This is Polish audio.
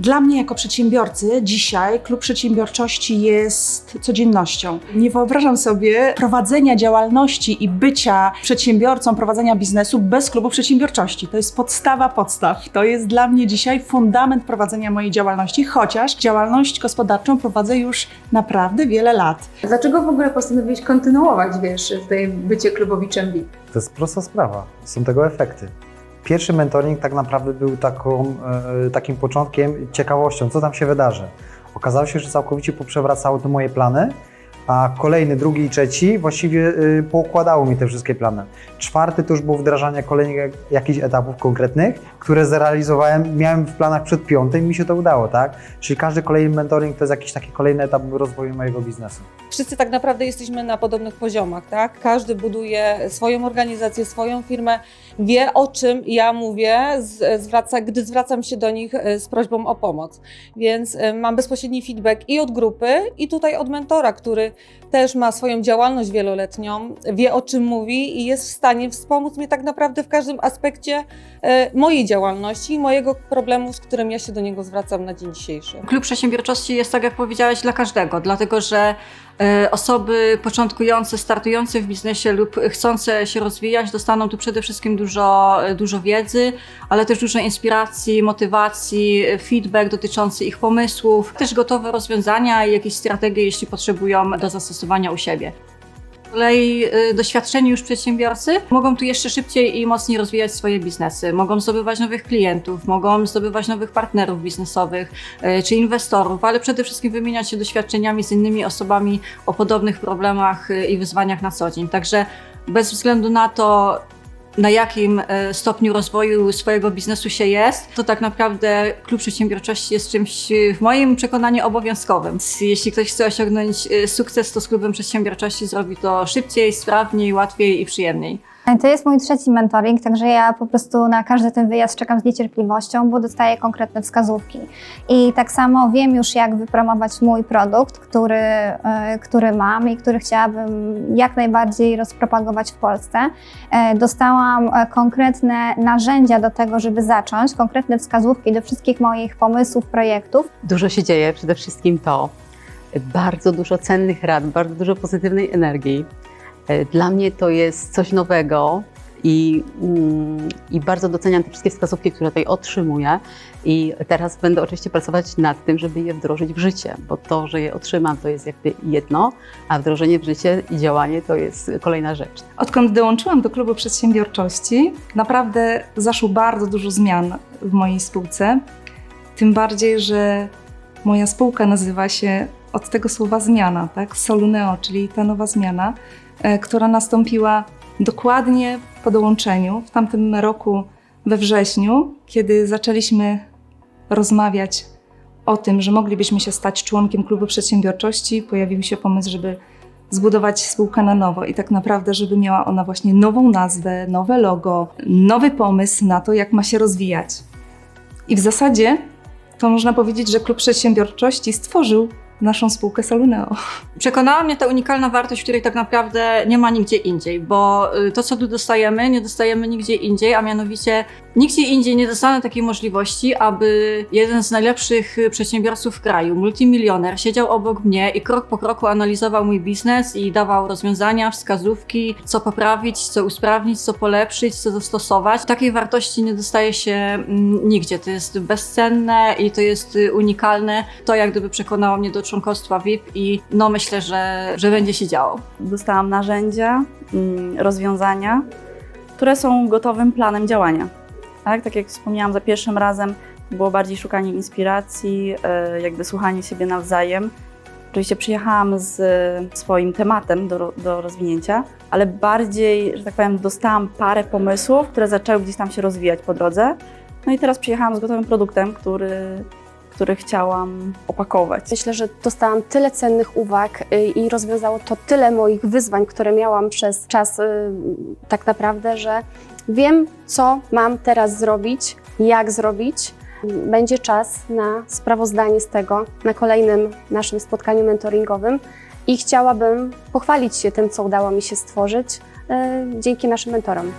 Dla mnie jako przedsiębiorcy dzisiaj klub przedsiębiorczości jest codziennością. Nie wyobrażam sobie prowadzenia działalności i bycia przedsiębiorcą, prowadzenia biznesu bez klubu przedsiębiorczości. To jest podstawa podstaw. To jest dla mnie dzisiaj fundament prowadzenia mojej działalności, chociaż działalność gospodarczą prowadzę już naprawdę wiele lat. Dlaczego w ogóle postanowiłeś kontynuować, wiesz, tutaj bycie klubowiczem VIP? To jest prosta sprawa. Są tego efekty. Pierwszy mentoring tak naprawdę był taką, e, takim początkiem, ciekawością, co tam się wydarzy. Okazało się, że całkowicie poprzewracały to moje plany, a kolejny, drugi i trzeci właściwie y, poukładało mi te wszystkie plany. Czwarty to już było wdrażanie kolejnych jak- jakichś etapów konkretnych, które zrealizowałem, miałem w planach przed piątym i mi się to udało, tak? Czyli każdy kolejny mentoring to jest jakiś taki kolejny etap rozwoju mojego biznesu. Wszyscy tak naprawdę jesteśmy na podobnych poziomach, tak? Każdy buduje swoją organizację, swoją firmę, wie o czym ja mówię, zwraca, gdy zwracam się do nich e, z prośbą o pomoc. Więc e, mam bezpośredni feedback i od grupy, i tutaj od mentora, który też ma swoją działalność wieloletnią, wie o czym mówi i jest w stanie wspomóc mnie tak naprawdę w każdym aspekcie e, mojej działalności i mojego problemu, z którym ja się do niego zwracam na dzień dzisiejszy. Klub Przedsiębiorczości jest, tak jak powiedziałaś, dla każdego, dlatego że e, osoby początkujące, startujące w biznesie lub chcące się rozwijać dostaną tu przede wszystkim dużo, dużo wiedzy, ale też dużo inspiracji, motywacji, feedback dotyczący ich pomysłów, też gotowe rozwiązania i jakieś strategie, jeśli potrzebują do zastosowania u siebie. Z kolei y, doświadczeni już przedsiębiorcy mogą tu jeszcze szybciej i mocniej rozwijać swoje biznesy. Mogą zdobywać nowych klientów, mogą zdobywać nowych partnerów biznesowych y, czy inwestorów, ale przede wszystkim wymieniać się doświadczeniami z innymi osobami o podobnych problemach y, i wyzwaniach na co dzień. Także bez względu na to, na jakim y, stopniu rozwoju swojego biznesu się jest, to tak naprawdę klub przedsiębiorczości jest czymś y, w moim przekonaniu obowiązkowym. Jeśli ktoś chce osiągnąć y, sukces, to z klubem przedsiębiorczości zrobi to szybciej, sprawniej, łatwiej i przyjemniej. To jest mój trzeci mentoring, także ja po prostu na każdy ten wyjazd czekam z niecierpliwością, bo dostaję konkretne wskazówki. I tak samo wiem już, jak wypromować mój produkt, który, e, który mam i który chciałabym jak najbardziej rozpropagować w Polsce. E, Dostałam e, konkretne narzędzia do tego, żeby zacząć, konkretne wskazówki do wszystkich moich pomysłów, projektów. Dużo się dzieje, przede wszystkim to. Bardzo dużo cennych rad, bardzo dużo pozytywnej energii. E, Dla mnie to jest coś nowego i, mm, i bardzo doceniam te wszystkie wskazówki, które tutaj otrzymuję. I teraz będę oczywiście pracować nad tym, żeby je wdrożyć w życie, bo to, że je otrzymam, to jest jakby jedno, a wdrożenie w życie i działanie to jest kolejna rzecz. Odkąd dołączyłam do klubu przedsiębiorczości, naprawdę zaszło bardzo dużo zmian w mojej spółce. Tym bardziej, że moja spółka nazywa się od tego słowa zmiana, tak? Soluneo, czyli ta nowa zmiana, e, która nastąpiła dokładnie po dołączeniu w tamtym roku we wrześniu, kiedy zaczęliśmy rozmawiać o tym, że moglibyśmy się stać członkiem klubu przedsiębiorczości, pojawił się pomysł, żeby zbudować spółkę na nowo i tak naprawdę, żeby miała ona właśnie nową nazwę, nowe logo, nowy pomysł na to, jak ma się rozwijać. I w zasadzie to można powiedzieć, że klub przedsiębiorczości stworzył naszą spółkę Soluneo. Przekonała mnie ta unikalna wartość, której tak naprawdę nie ma nigdzie indziej, bo y, to, co tu dostajemy, nie dostajemy nigdzie indziej, a mianowicie nigdzie indziej nie dostanę takiej możliwości, aby jeden z najlepszych przedsiębiorców w kraju, multimilioner, siedział obok mnie i krok po kroku analizował mój biznes i dawał rozwiązania, wskazówki, co poprawić, co usprawnić, co polepszyć, co zastosować. Takiej wartości nie dostaje się mm, nigdzie. To jest bezcenne i to jest unikalne. To jak gdyby przekonało mnie do członkostwa VIP i no myślę, że, że będzie się działo. dostałam narzędzia, mm, rozwiązania, które są gotowym planem działania. Tak, tak jak wspomniałam za pierwszym razem, było bardziej szukanie inspiracji, e, jakby słuchanie siebie nawzajem. Oczywiście przyjechałam z e, swoim tematem do, do rozwinięcia, ale bardziej, że tak powiem, dostałam parę pomysłów, które zaczęły gdzieś tam się rozwijać po drodze. No i teraz przyjechałam z gotowym produktem, który, który chciałam opakować. Myślę, że dostałam tyle cennych uwag y, i rozwiązało to tyle moich wyzwań, które miałam przez czas y, tak naprawdę, że wiem, co mam teraz zrobić, jak zrobić. Będzie czas na sprawozdanie z tego na kolejnym naszym spotkaniu mentoringowym i chciałabym pochwalić się tym, co udało mi się stworzyć y, dzięki naszym mentorom.